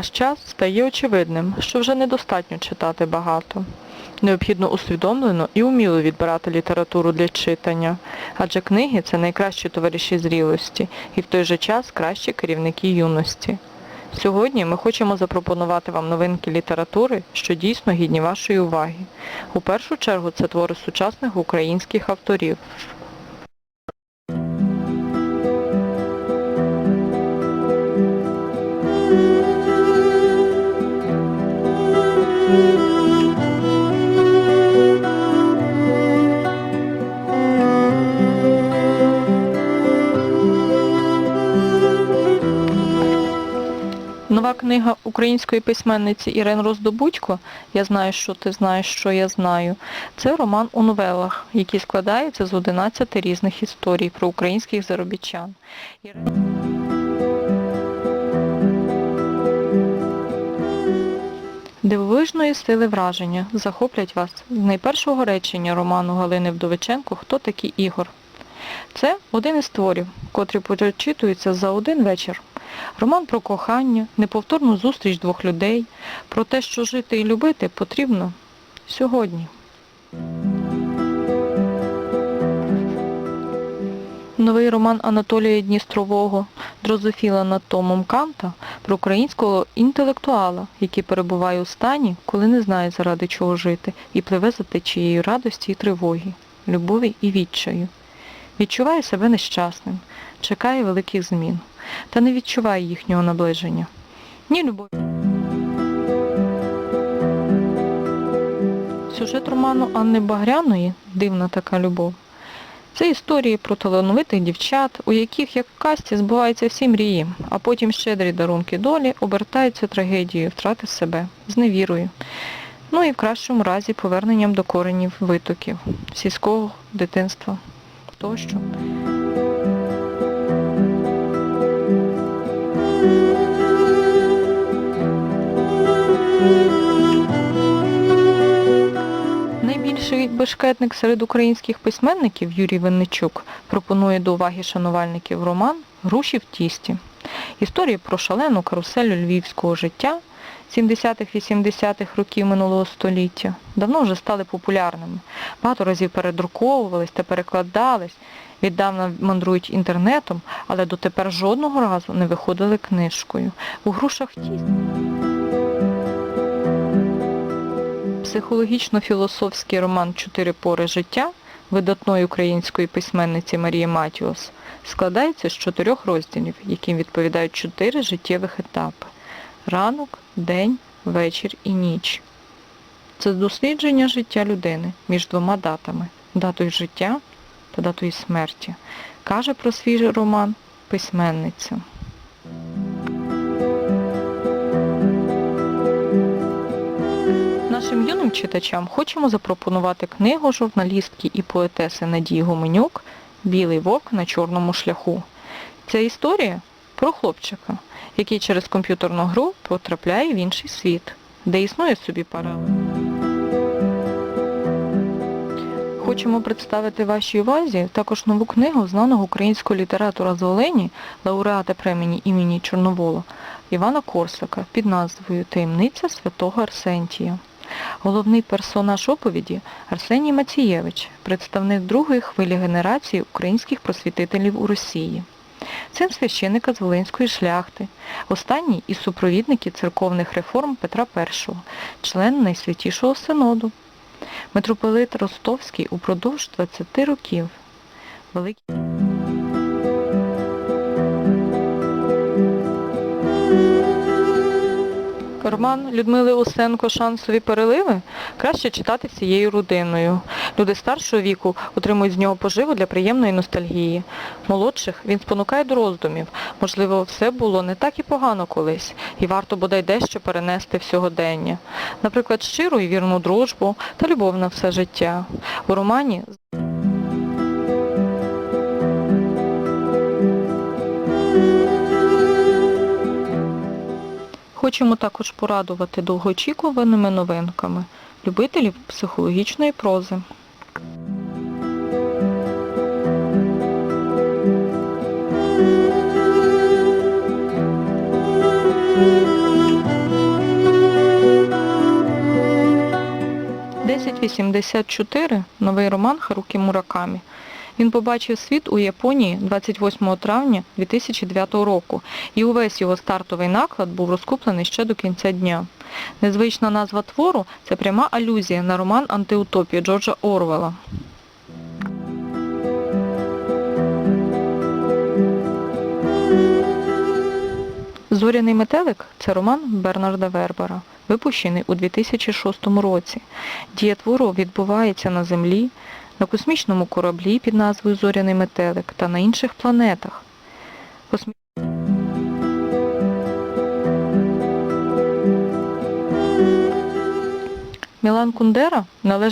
наш час стає очевидним, що вже недостатньо читати багато. Необхідно усвідомлено і уміло відбирати літературу для читання, адже книги це найкращі товариші зрілості і в той же час кращі керівники юності. Сьогодні ми хочемо запропонувати вам новинки літератури, що дійсно гідні вашої уваги. У першу чергу це твори сучасних українських авторів. Нова книга української письменниці Ірен Роздобудько «Я знаю, що ти знаєш, що я знаю». Це роман у новелах, який складається з 11 різних історій про українських заробітчан. Дивовижної сили враження захоплять вас з найпершого речення роману Галини Вдовиченко «Хто такий Ігор?». Це один із творів, котрі прочитуються за один вечір. Роман про кохання, неповторну зустріч двох людей, про те, що жити і любити потрібно сьогодні. Новий роман Анатолія Дністрового Дрозофіла над Томом Канта про українського інтелектуала, який перебуває у стані, коли не знає заради чого жити, і пливе за течією радості і тривоги, любові і відчаю. Відчуває себе нещасним, чекає великих змін, та не відчуває їхнього наближення. Ні любові. Сюжет роману Анни Багряної Дивна така любов. Це історії про талановитих дівчат, у яких, як в касті, збуваються всі мрії, а потім щедрі дарунки долі обертаються трагедією втрати себе, з невірою. Ну і в кращому разі поверненням до коренів витоків, сільського дитинства тощо. Бешкетник серед українських письменників Юрій Винничук пропонує до уваги шанувальників роман Груші в тісті. Історії про шалену каруселю львівського життя 70-х-80-х років минулого століття давно вже стали популярними. Багато разів передруковувались та перекладались, віддавна мандрують інтернетом, але дотепер жодного разу не виходили книжкою. У грушах тісті. Психологічно-філософський роман Чотири пори життя видатної української письменниці Марії Матіос складається з чотирьох розділів, яким відповідають чотири життєвих етапи ранок, день, вечір і ніч. Це дослідження життя людини між двома датами датою життя та датою смерті. Каже про свій роман письменниця. Нашим юним читачам хочемо запропонувати книгу журналістки і поетеси Надії Гуменюк Білий вовк на чорному шляху. Ця історія про хлопчика, який через комп'ютерну гру потрапляє в інший світ, де існує собі паралель. Хочемо представити вашій увазі також нову книгу знаного українського літератора з Олені, лауреата премії імені Чорновола Івана Корсака під назвою Таємниця святого Арсентія. Головний персонаж оповіді Арсеній Мацієвич, представник другої хвилі генерації українських просвітителів у Росії. Син священика з Волинської шляхти, останній із супровідників церковних реформ Петра І, член Найсвятішого Синоду. Митрополит Ростовський упродовж 20 років. Великий Роман Людмили Усенко «Шансові переливи» краще читати всією родиною. Люди старшого віку отримують з нього поживу для приємної ностальгії. Молодших він спонукає до роздумів. Можливо, все було не так і погано колись, і варто бодай дещо перенести в сьогодення. Наприклад, щиру і вірну дружбу та любов на все життя. У романі Хочемо також порадувати довгоочікуваними новинками любителів психологічної прози. «1084» – новий роман Харукі Муракамі він побачив світ у Японії 28 травня 2009 року, і увесь його стартовий наклад був розкуплений ще до кінця дня. Незвична назва твору – це пряма алюзія на роман «Антиутопія» Джорджа Орвела. Зоряний метелик це роман Бернарда Вербера, випущений у 2006 році. Дія твору відбувається на Землі, на космічному кораблі під назвою Зоряний метелик та на інших планетах. Космі... Мілан Кундера належить